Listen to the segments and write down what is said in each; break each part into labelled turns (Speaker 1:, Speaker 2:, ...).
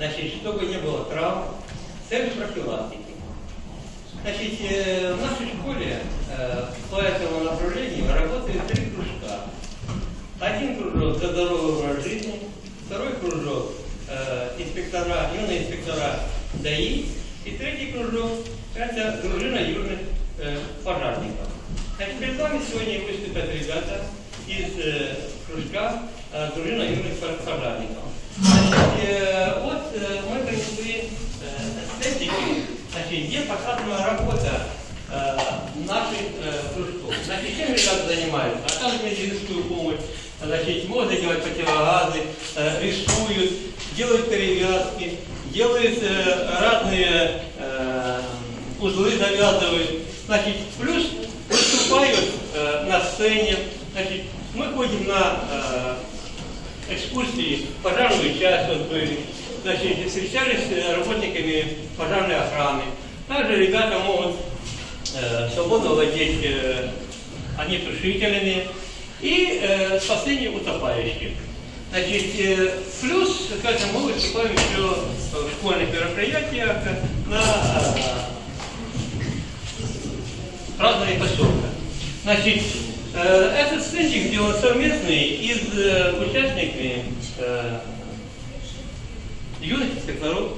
Speaker 1: значит, чтобы не было травм, с целью профилактики. Значит, э, в нашей школе э, по этому направлению работают три кружка. Один кружок за здоровый образ жизни, второй кружок э, инспектора, юные инспектора ДАИ, и третий кружок это дружина южных э, пожарников. Значит, перед вами сегодня выступят ребята из э, кружка э, дружина южных пож- пожарников. Мы принесли э, стендики, значит, где показана работа наших э, кружков. Значит, чем ребята занимаются? Оказывают медицинскую помощь, значит, можно делать противогазы, рисуют, делают перевязки, делают разные узлы завязывают. Значит, плюс выступают на сцене. Значит, мы ходим на э, экскурсии пожарную часть вот были. Значит, встречались с работниками пожарной охраны. Также ребята могут э, свободно владеть э, огнетушителями и э, спасение утопающих. Значит, э, плюс, скажем, мы выступаем еще в школьных мероприятиях на э, разные поселка. Значит, э, этот стендик сделан совместный из э, участниками э, юных инспекторов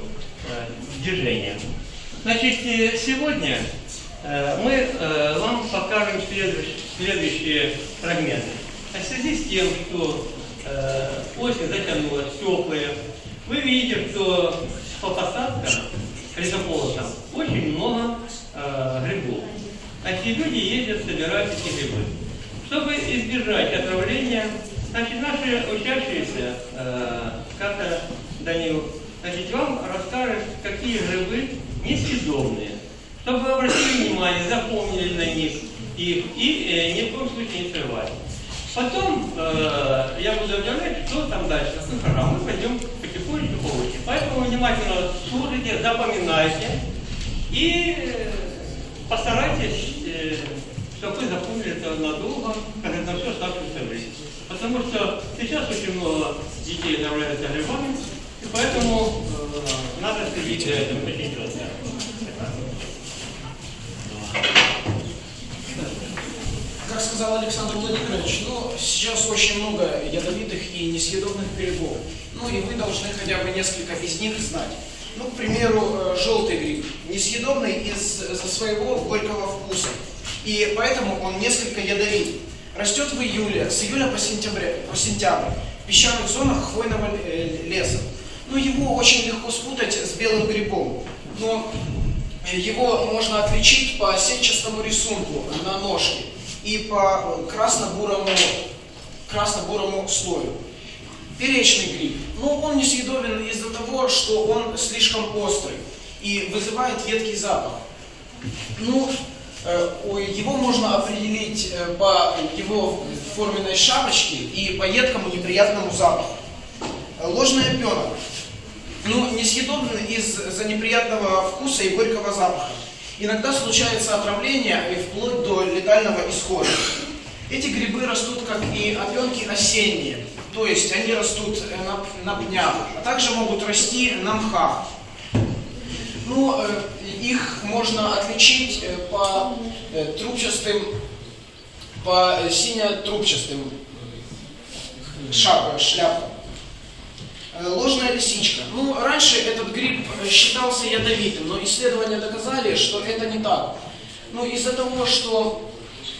Speaker 1: э, движения. Значит, э, сегодня э, мы э, вам покажем следующие, фрагменты. А в связи с тем, что э, осень затянулась, теплая, вы видите, что по посадкам, лесополосам очень много э, грибов. Значит, люди ездят собирать эти грибы. Чтобы избежать отравления, значит, наши учащиеся, э, как-то Данил, значит, вам расскажет, какие грибы несъедобные. Чтобы вы обратили внимание, запомнили на них их и э, ни в коем случае не срывали. Потом э, я буду объявлять, что там дальше. Ну, хорошо, мы пойдем потихонечку по очереди. Поэтому внимательно слушайте, запоминайте и э, постарайтесь, э, чтобы вы запомнили это надолго, как это все оставшееся время. Потому что сейчас очень много детей отравляются грибами, и поэтому э, надо следить за этим.
Speaker 2: Как сказал Александр Владимирович, ну, сейчас очень много ядовитых и несъедобных грибов. Ну, и вы должны хотя бы несколько из них знать. Ну, к примеру, э, желтый гриб. Несъедобный из-за своего горького вкуса. И поэтому он несколько ядовит. Растет в июле, с июля по, сентября, по сентябрь, в песчаных зонах хвойного э, леса. Ну, его очень легко спутать с белым грибом. Но э, его можно отличить по сетчатому рисунку на ножке и по красно-бурому красно-бурому слою. Перечный гриб. Ну, он несъедобен из-за того, что он слишком острый и вызывает едкий запах. Ну, его можно определить э, по его форменной шапочке и по едкому неприятному запаху. Э, Ложная пена. Ну, несъедобен из-за неприятного вкуса и горького запаха. Иногда случается отравление и вплоть до летального исхода. Эти грибы растут, как и опенки, осенние. То есть они растут э, на, на пнях, а также могут расти на мхах. Их можно отличить э, по э, трубчатым, по э, сине-трубчатым шап- шляпкам. Ложная лисичка. Ну, раньше этот гриб считался ядовитым, но исследования доказали, что это не так. Ну, из-за того, что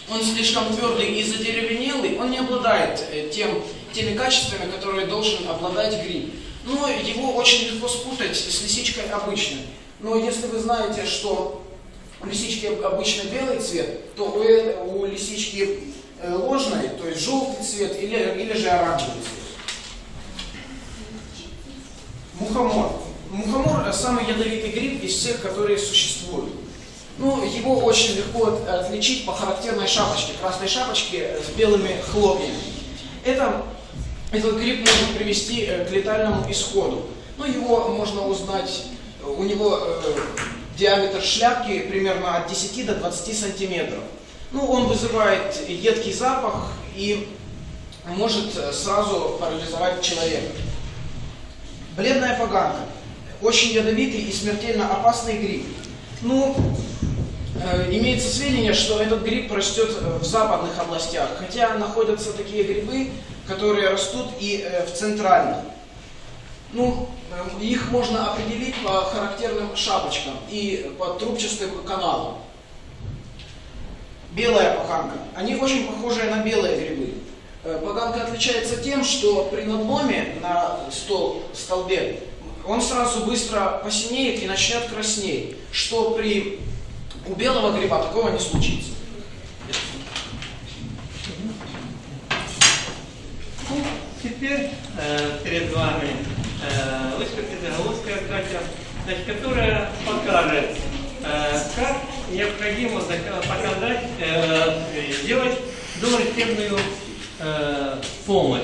Speaker 2: он слишком твердый и задеревенелый, он не обладает тем, теми качествами, которые должен обладать гриб. Но его очень легко спутать с лисичкой обычной. Но если вы знаете, что у лисички обычно белый цвет, то у, э- у лисички э, ложной, то есть желтый цвет или, или же оранжевый цвет. Мухомор. Мухомор самый ядовитый гриб из всех, которые существуют. Ну, его очень легко от- отличить по характерной шапочке, красной шапочке с белыми хлопьями. Это, этот гриб может привести э, к летальному исходу. Ну, его можно узнать, у него э, диаметр шляпки примерно от 10 до 20 сантиметров. Ну, он вызывает едкий запах и может э, сразу парализовать человека. Бледная поганка. очень ядовитый и смертельно опасный гриб. Ну, э, имеется сведения, что этот гриб растет э, в западных областях, хотя находятся такие грибы, которые растут и э, в центральных. Ну, э, их можно определить по характерным шапочкам и по трубчатым каналам. Белая поганка. Они очень похожи на белые грибы. Э, Поганка отличается тем, что при надломе на стол, столбе он сразу быстро посинеет и начнет краснеть, что при у белого гриба такого не случится.
Speaker 1: Ну, теперь э, перед вами э, заголовка Катя, значит, которая покажет, э, как необходимо показать, э, сделать доврачебную э, помощь.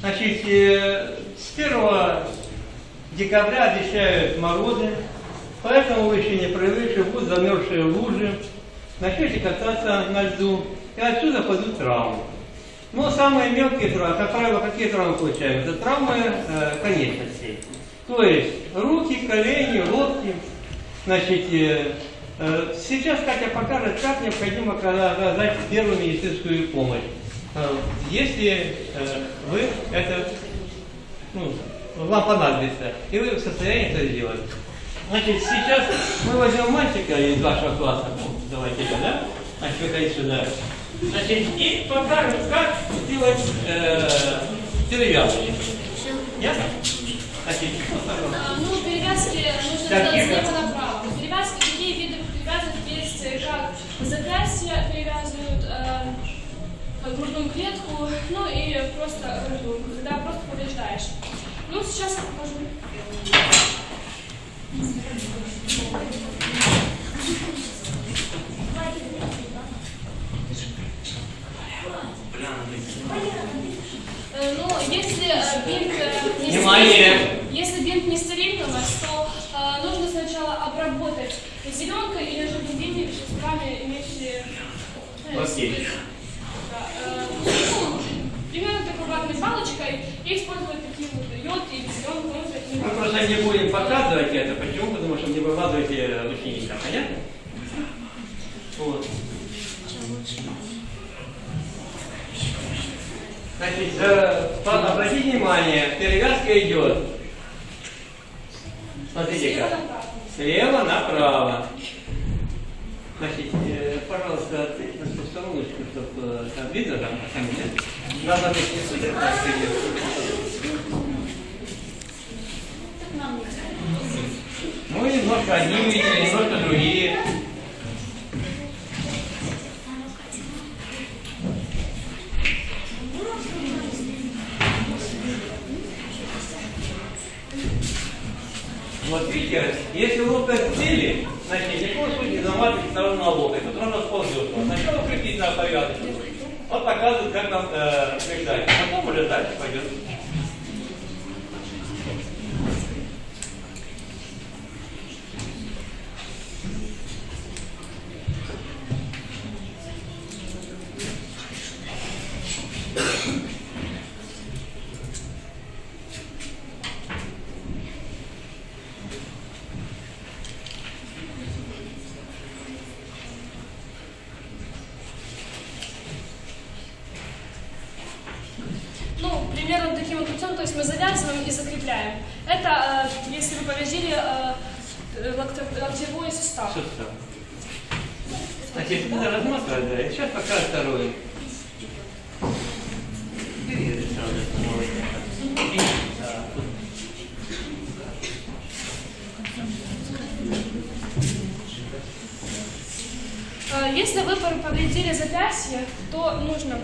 Speaker 1: Значит, с 1 декабря обещают морозы, поэтому вы еще не привыкли, будут замерзшие лужи, начнете кататься на льду, и отсюда пойдут травмы. Но самые мелкие травмы, как правило, какие травмы получаем? Это травмы э, конечностей. То есть руки, колени, локти. Значит, э, э, сейчас Катя покажет, как необходимо ока- оказать первую медицинскую помощь. Э, если э, вы это, ну, вам понадобится, и вы в состоянии это сделать. Значит, сейчас мы возьмем мальчика из вашего класса, ну, давайте да? Значит, выходить сюда. Значит, и покажем, как сделать э, перевязки. Ясно? Значит.
Speaker 3: А, Ну, перевязки нужно
Speaker 1: Так,
Speaker 3: делать слева направо. Перевязки, какие виды перевязок есть, э, как запястье перевязывают, э, грудную клетку, ну и просто руку, когда просто повреждаешь. Ну, сейчас я покажу. Э, Ну, если э, бинт э, не
Speaker 1: Внимание!
Speaker 3: если бинт не вас, то э, нужно сначала обработать зеленкой или же другими веществами, имеющие... э, да, э, ну, примерно такой ватной палочкой и использовать такие вот йод или зеленку. ну,
Speaker 1: Мы просто не будем показывать это. Почему? Потому что не выкладываете ученика. Понятно? Вот. Значит, по- обратите внимание, перевязка идет. Смотрите как.
Speaker 3: Слева направо.
Speaker 1: Значит, э, пожалуйста, ответьте на стороночку, чтобы там видно, там, а там нет. Надо быть не супер, так идет. Ну, немножко видели, немножко локоть, это равно сползет. Сначала укрепить на повязочку. Вот показывает, как нам э, ждать. Потом дальше пойдет.
Speaker 3: Ну, примерно таким вот путем, то есть мы завязываем и закрепляем. Это, э, если вы повредили э, э, локте- локтевой сустав.
Speaker 1: Там? Значит, надо разматывать, да. И сейчас пока второй. Бери молодец.
Speaker 3: Если вы повредили запястье, то нужно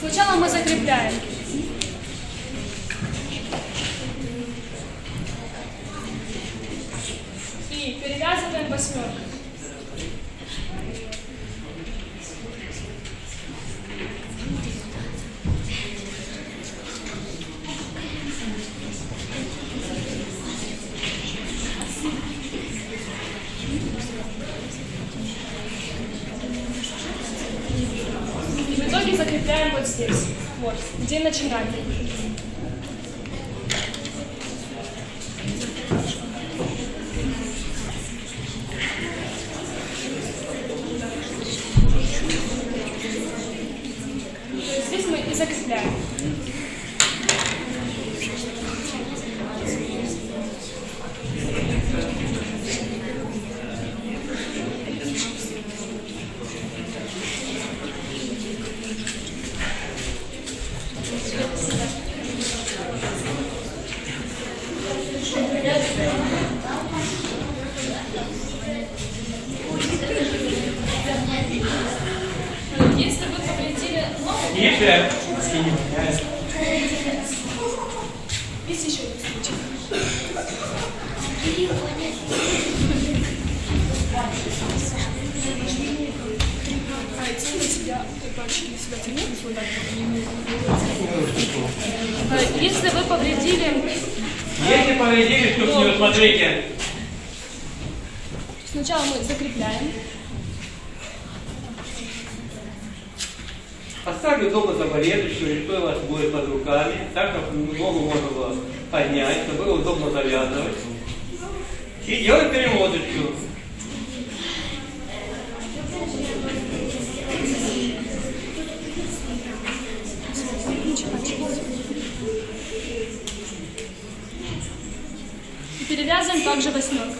Speaker 3: Сначала мы закрепляем. И перевязываем восьмеркой. Вот, где начинаем. Здесь мы и закрепляем. Есть еще один случай. Если вы повредили,
Speaker 1: Если повредили, нее смотрите.
Speaker 3: сначала мы закрепляем,
Speaker 1: Оставлю дома заболевшего, что у вас будет под руками, так, чтобы ногу можно было поднять, чтобы было удобно завязывать. И делать переводочку.
Speaker 3: и перевязываем также восьмеркой.